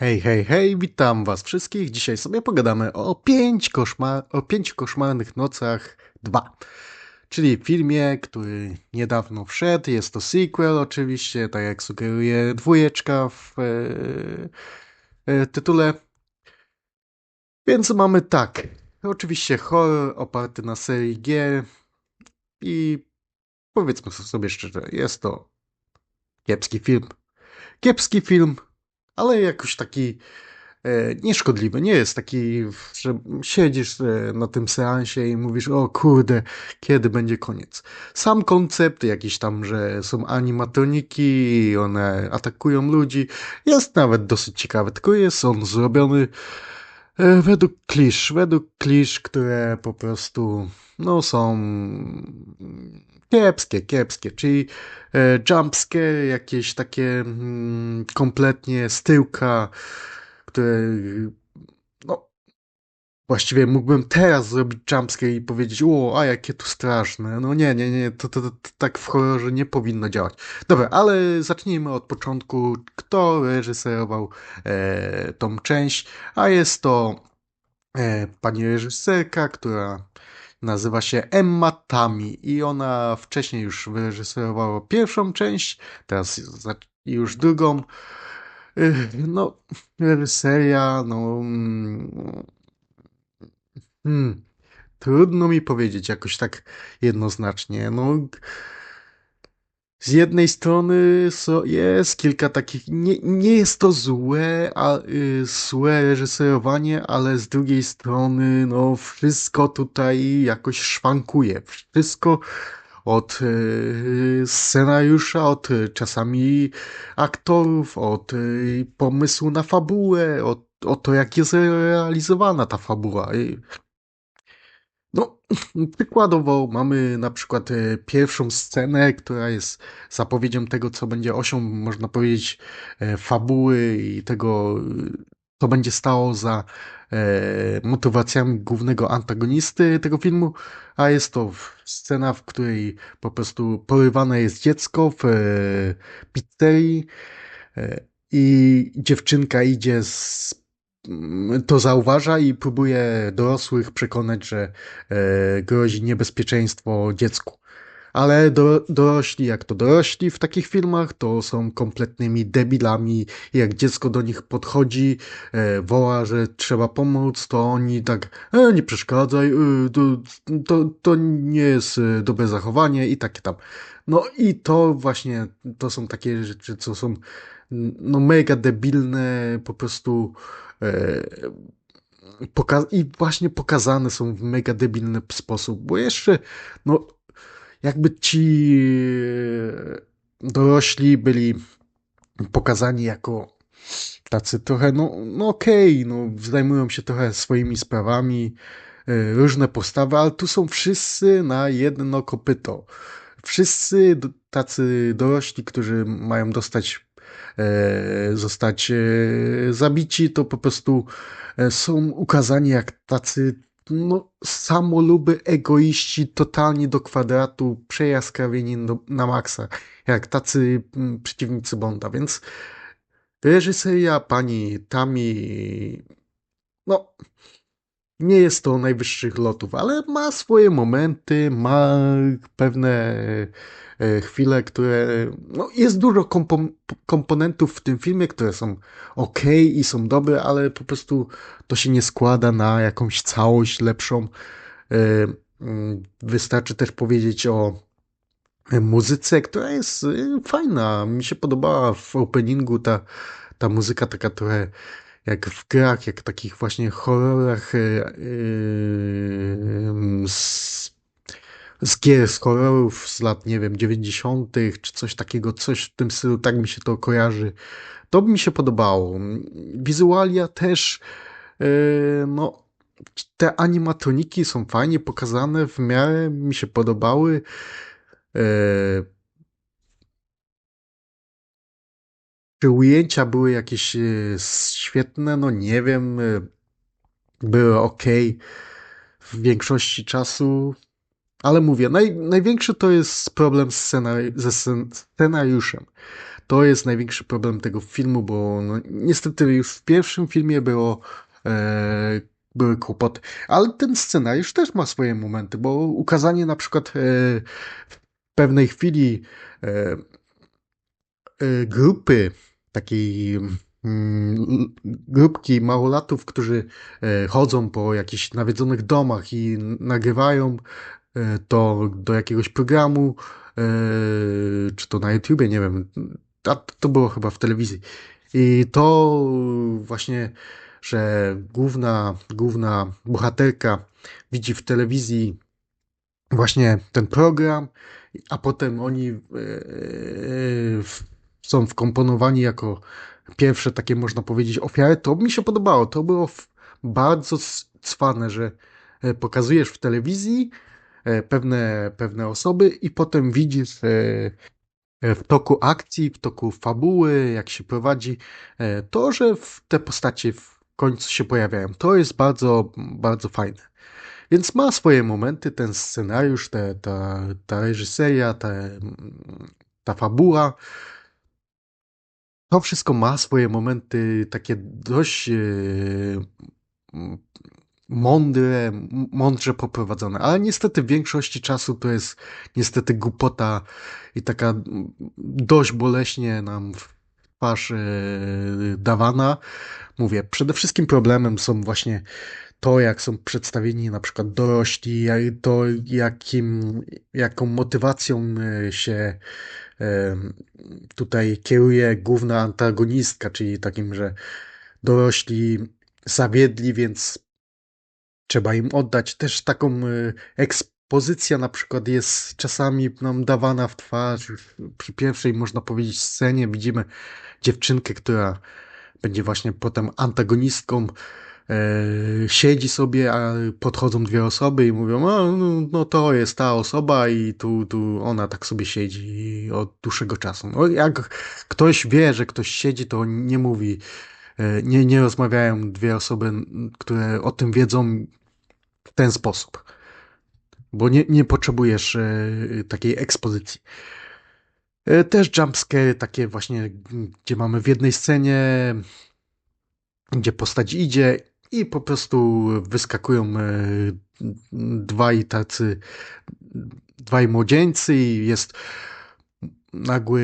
Hej, hej, hej, witam was wszystkich. Dzisiaj sobie pogadamy o, pięć koszmar o pięciu koszmarnych nocach 2. Czyli filmie, który niedawno wszedł. Jest to sequel oczywiście, tak jak sugeruje dwójeczka w e, e, tytule. Więc mamy tak. Oczywiście horror oparty na serii gier i powiedzmy sobie szczerze, jest to kiepski film. Kiepski film, ale jakoś taki e, nieszkodliwy. Nie jest taki, że siedzisz e, na tym seansie i mówisz, o kurde, kiedy będzie koniec. Sam koncept, jakiś tam, że są animatroniki i one atakują ludzi, jest nawet dosyć ciekawy, tylko jest on zrobiony według klisz, według klisz, które po prostu no są kiepskie, kiepskie, czyli e, jumpscare, jakieś takie mm, kompletnie z tyłka, które właściwie mógłbym teraz zrobić jumpscare i powiedzieć, o, a jakie tu straszne. No nie, nie, nie, to, to, to, to tak w horrorze nie powinno działać. Dobra, ale zacznijmy od początku. Kto reżyserował e, tą część? A jest to e, pani reżyserka, która nazywa się Emma Tami i ona wcześniej już wyreżyserowała pierwszą część, teraz już drugą. No, reżyseria, no... Mm, hmm, trudno mi powiedzieć jakoś tak jednoznacznie. No, z jednej strony jest kilka takich, nie, nie jest to złe, a, y, złe reżyserowanie, ale z drugiej strony no wszystko tutaj jakoś szwankuje. Wszystko od y, scenariusza, od y, czasami aktorów, od y, pomysłu na fabułę, od, od to jak jest realizowana ta fabuła. No, przykładowo mamy na przykład e, pierwszą scenę, która jest zapowiedzią tego, co będzie osią, można powiedzieć, e, fabuły i tego, co będzie stało za e, motywacjami głównego antagonisty tego filmu, a jest to scena, w której po prostu porywane jest dziecko w pizzerii i dziewczynka idzie z to zauważa i próbuje dorosłych przekonać, że e, grozi niebezpieczeństwo dziecku. Ale do, dorośli, jak to dorośli w takich filmach, to są kompletnymi debilami. Jak dziecko do nich podchodzi, e, woła, że trzeba pomóc, to oni tak, e, nie przeszkadzaj, e, to, to, to nie jest e, dobre zachowanie i takie tam. No i to właśnie, to są takie rzeczy, co są no mega debilne, po prostu E, I właśnie pokazane są w mega debilny sposób, bo jeszcze, no, jakby ci e, dorośli byli pokazani jako tacy trochę, no, no okej, okay, no, zajmują się trochę swoimi sprawami, e, różne postawy, ale tu są wszyscy na jedno kopyto. Wszyscy tacy dorośli, którzy mają dostać E, zostać zabici, to po prostu są ukazani jak tacy no, samoluby, egoiści, totalnie do kwadratu, przejaskrawieni na maksa, jak tacy mm, przeciwnicy Bonda, więc reżyseria pani Tami no nie jest to najwyższych lotów, ale ma swoje momenty, ma pewne chwile, które. No, jest dużo kompo komponentów w tym filmie, które są ok i są dobre, ale po prostu to się nie składa na jakąś całość lepszą. E, mm, wystarczy też powiedzieć o muzyce, która jest e, fajna. Mi się podobała w openingu ta, ta muzyka taka trochę jak w grach, jak takich właśnie horrorach yy, z gier, z horrorów z lat, nie wiem, 90., czy coś takiego, coś w tym stylu, tak mi się to kojarzy. To by mi się podobało. Wizualia też, yy, no, te animatroniki są fajnie pokazane, w miarę mi się podobały. Yy, czy ujęcia były jakieś yy, świetne? No nie wiem. Były ok w większości czasu. Ale mówię, naj, największy to jest problem scenari ze scenariuszem. To jest największy problem tego filmu, bo no, niestety już w pierwszym filmie było e, były kłopoty. Ale ten scenariusz też ma swoje momenty, bo ukazanie na przykład e, w pewnej chwili e, e, grupy takiej mm, grupki małolatów, którzy chodzą po jakichś nawiedzonych domach i nagrywają to do jakiegoś programu, czy to na YouTubie, nie wiem, to było chyba w telewizji. I to właśnie że główna, główna bohaterka widzi w telewizji właśnie ten program, a potem oni e, e, są wkomponowani jako pierwsze takie, można powiedzieć, ofiary. To mi się podobało. To było bardzo cwane, że e, pokazujesz w telewizji pewne, pewne osoby i potem widzisz w toku akcji, w toku fabuły, jak się prowadzi, to, że te postacie końcu się pojawiają. To jest bardzo, bardzo fajne. Więc ma swoje momenty, ten scenariusz, te, ta, ta reżyseria, te, ta fabuła. To wszystko ma swoje momenty takie dość mądre, mądrze poprowadzone, ale niestety w większości czasu to jest niestety głupota i taka dość boleśnie nam w twarz yy, dawana. Mówię, przede wszystkim problemem są właśnie to, jak są przedstawieni na przykład dorośli, to jakim, jaką motywacją e, się e, tutaj kieruje główna antagonistka, czyli takim, że dorośli zawiedli, więc trzeba im oddać. Też taką e, ekspozycja na przykład jest czasami nam dawana w twarz. Przy pierwszej, można powiedzieć, scenie widzimy dziewczynkę, która będzie właśnie potem antagonistką, e, siedzi sobie, a podchodzą dwie osoby i mówią, no, no to jest ta osoba i tu, tu ona tak sobie siedzi od dłuższego czasu. No, jak ktoś wie, że ktoś siedzi, to nie mówi, e, nie, nie rozmawiają dwie osoby, które o tym wiedzą ten sposób. Bo nie, nie potrzebujesz e, takiej ekspozycji. E, też jumpscare takie właśnie, gdzie mamy w jednej scenie, gdzie postać idzie i po prostu wyskakują e, dwaj tacy, dwaj młodzieńcy i jest nagłe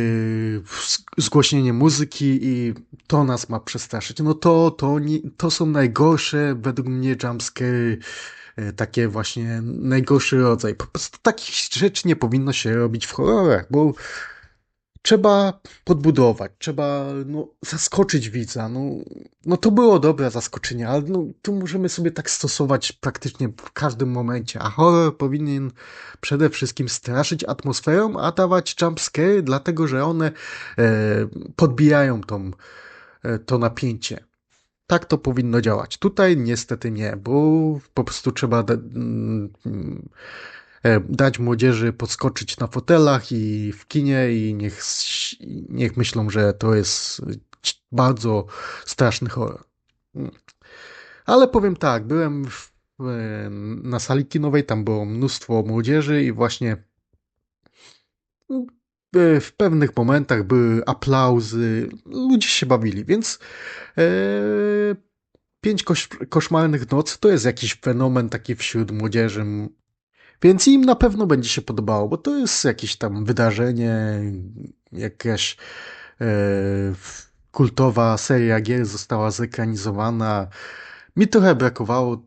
zgłośnienie muzyki i to nas ma przestraszyć. No to, to, nie, to są najgorsze według mnie jumpscare takie właśnie najgorszy rodzaj. Po prostu takich rzeczy nie powinno się robić w horrorach, bo trzeba podbudować, trzeba no, zaskoczyć widza. No, no to było dobre zaskoczenie, ale no, tu możemy sobie tak stosować praktycznie w każdym momencie. A horror powinien przede wszystkim straszyć atmosferą, a dawać jumpscare, dlatego że one e, podbijają tą, e, to napięcie. Tak to powinno działać. Tutaj niestety nie, bo po prostu trzeba E, dać młodzieży podskoczyć na fotelach i w kinie i niech, niech myślą, że to jest bardzo straszny horror. Mm. Ale powiem tak, byłem w, na sali kinowej, tam było mnóstwo młodzieży i właśnie e, w pewnych momentach były aplauzy, ludzie się bawili, więc e, pięć kosz, koszmarnych nocy to jest jakiś fenomen taki wśród młodzieży. Więc im na pewno będzie się podobało, bo to jest jakieś tam wydarzenie, jakaś e, kultowa seria gier została zekranizowana. Mi trochę brakowało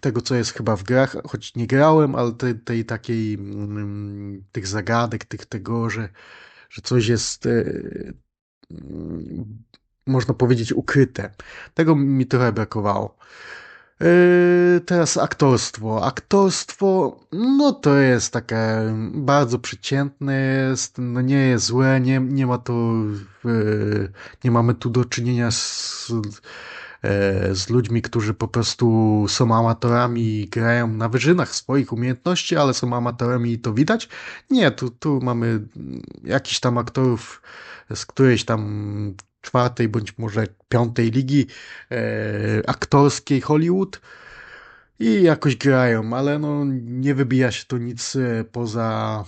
tego, co jest chyba w grach, choć nie grałem, ale tej, tej takiej, mm, tych zagadek, tych tego, że, że coś jest, e, mm, można powiedzieć, ukryte. Tego mi trochę brakowało. Yy, teraz aktorstwo. Aktorstwo, no to jest takie bardzo przeciętne jest, no nie jest złe, nie, nie ma yy, nie mamy tu do czynienia z, z ludźmi, którzy po prostu są amatorami i grają na wyżynach swoich umiejętności, ale są amatorami i to widać. Nie, tu, tu mamy jakiś tam aktorów z którejś tam czwartej bądź może piątej ligi e, aktorskiej Hollywood i jakoś grają, ale no nie wybija się to nic e, poza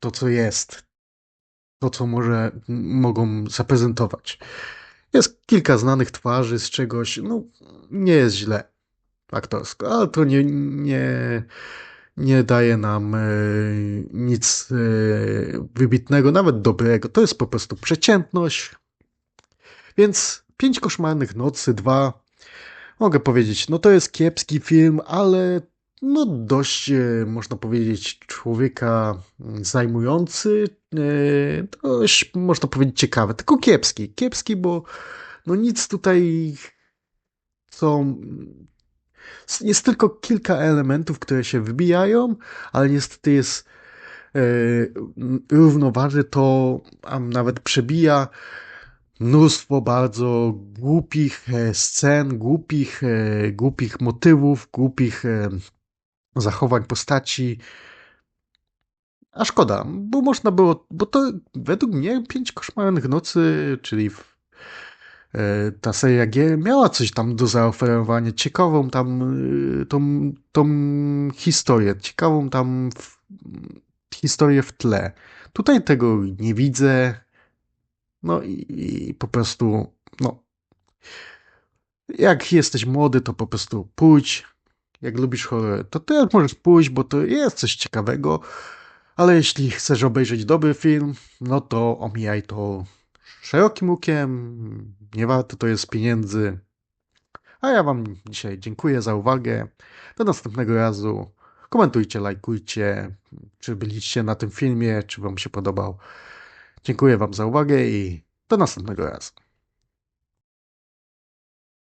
to, co jest. to, co może mogą zaprezentować. Jest kilka znanych twarzy z czegoś, no nie jest źle aktorsko, ale to nie, nie, nie daje nam e, nic e, wybitnego, nawet dobrego. To jest po prostu przeciętność. Więc Pięć koszmarnych nocy, dwa. Mogę powiedzieć, no to jest kiepski film, ale no dość, e, można powiedzieć, człowieka zajmujący, dość, można powiedzieć, ciekawy, tylko kiepski. Kiepski, bo no nic tutaj, co jest tylko kilka elementów, które się wybijają, ale niestety jest e, równoważy to, a nawet przebija mnóstwo bardzo głupich e, scen, głupich, e, głupich motywów, głupich zachowań postaci. A szkoda, bo można było, bo to według mnie Pięć Koszmarnych Nocy, czyli E, ta seria gier miała coś tam do zaoferowania, ciekawą tam e, tą, tą historię, ciekawą tam w, historię w tle. Tutaj tego nie widzę. No i, i po prostu, no. Jak jesteś młody, to po prostu pójdź. Jak lubisz horror, to też możesz pójść, bo to jest coś ciekawego. Ale jeśli chcesz obejrzeć dobry film, no to omijaj to szerokim łukiem, nie warto to jest pieniędzy. A ja Wam dzisiaj dziękuję za uwagę. Do następnego razu. Komentujcie, lajkujcie, czy byliście na tym filmie, czy Wam się podobał. Dziękuję Wam za uwagę i do następnego razu.